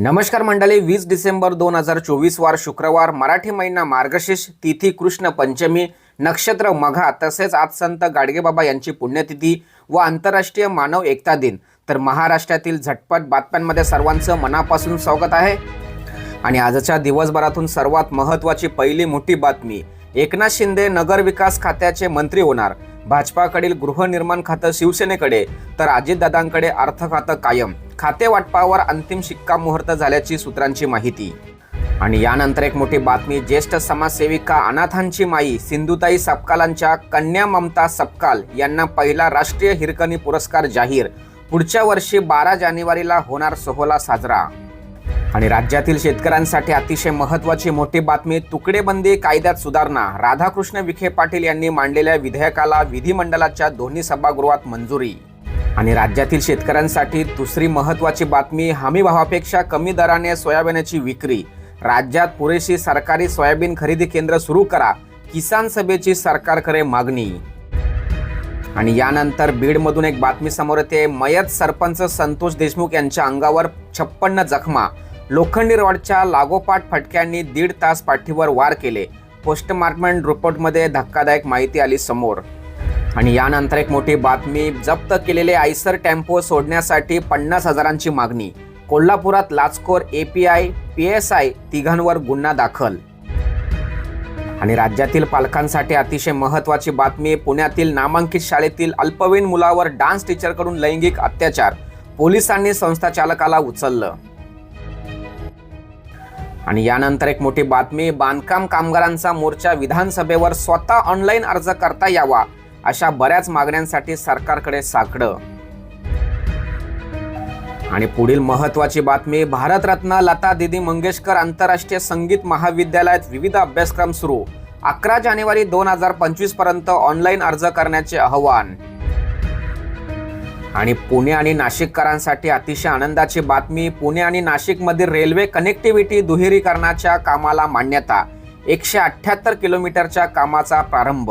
नमस्कार मंडळी वीस डिसेंबर दोन हजार चोवीस वार शुक्रवार मराठी महिना मार्गशीर्ष तिथी कृष्ण पंचमी नक्षत्र मघा तसेच आज संत गाडगेबाबा यांची पुण्यतिथी व आंतरराष्ट्रीय मानव एकता दिन. तर महाराष्ट्रातील झटपट बातम्यांमध्ये सर्वांचं मनापासून स्वागत आहे. आणि आजच्या दिवसभरातून सर्वात महत्त्वाची पहिली मोठी बातमी एकनाथ शिंदे नगरविकास खात्याचे मंत्री होणार. भाजपाकडील गृहनिर्माण खातं शिवसेनेकडे तर अजितदादांकडे अर्थ खातं कायम. खाते वाटपावर अंतिम शिक्कामोर्तब झाल्याची सूत्रांची माहिती. आणि यानंतर एक मोठी बातमी ज्येष्ठ समाजसेविका अनाथांची माई सिंधुताई सपकालांच्या कन्या ममता सपकाल यांना पहिला राष्ट्रीय हिरकणी पुरस्कार जाहीर. पुढच्या वर्षी बारा जानेवारीला होणार सोहळा साजरा. आणि राज्यातील शेतकऱ्यांसाठी अतिशय महत्त्वाची मोठी बातमी तुकडेबंदी कायद्यात सुधारणा. राधाकृष्ण विखे पाटील यांनी मांडलेल्या विधेयकाला विधिमंडळाच्या दोन्ही सभागृहात मंजुरी. आणि राज्यातील शेतकऱ्यांसाठी दुसरी महत्त्वाची बातमी हमी भावापेक्षा कमी दराने सोयाबीनची विक्री. राज्यात पुरेशी सरकारी सोयाबीन खरेदी केंद्र सुरू करा. किसान सभेची सरकारकडे मागणी. आणि यानंतर बीडमधून एक बातमी समोर येते. मयत सरपंच संतोष देशमुख यांच्या अंगावर छप्पन्न जखमा. लोखंडी रॉडच्या लागोपाठ फटक्यांनी दीड तास पाठीवर वार केले. पोस्टमार्टमेंट रिपोर्टमध्ये धक्कादायक माहिती आली समोर. आणि यानंतर एक मोठी बातमी जप्त केलेले आयसर टेम्पो सोडण्यासाठी पन्नास हजारांची मागणी. कोल्हापुरात लाचखोर A P I P S I तिघांवर गुन्हा दाखल. आणि राज्यातील पालकांसाठी अतिशय महत्त्वाची बातमी पुण्यातील नामांकित शाळेतील अल्पवयीन मुलावर डान्स टीचरकडून लैंगिक अत्याचार. पोलिसांनी संस्था चालकाला उचललं. आणि यानंतर एक मोठी बातमी बांधकाम कामगारांचा मोर्चा विधानसभेवर स्वतः ऑनलाईन अर्ज करता यावा अशा बऱ्याच मागण्यांसाठी सरकारकडे साकडं. आणि पुढील महत्त्वाची बातमी भारतरत्न लता दिदी मंगेशकर आंतरराष्ट्रीय संगीत महाविद्यालयात विविध अभ्यासक्रम सुरू अकरा जानेवारी दोन हजार पंचवीसपर्यंत ऑनलाईन अर्ज करण्याचे आवाहन. आणि पुणे आणि नाशिककरांसाठी अतिशय आनंदाची बातमी पुणे आणि नाशिकमधील रेल्वे कनेक्टिव्हिटी दुहेरीकरणाच्या कामाला मान्यता एकशे अठ्ठ्याहत्तर किलोमीटरच्या कामाचा प्रारंभ.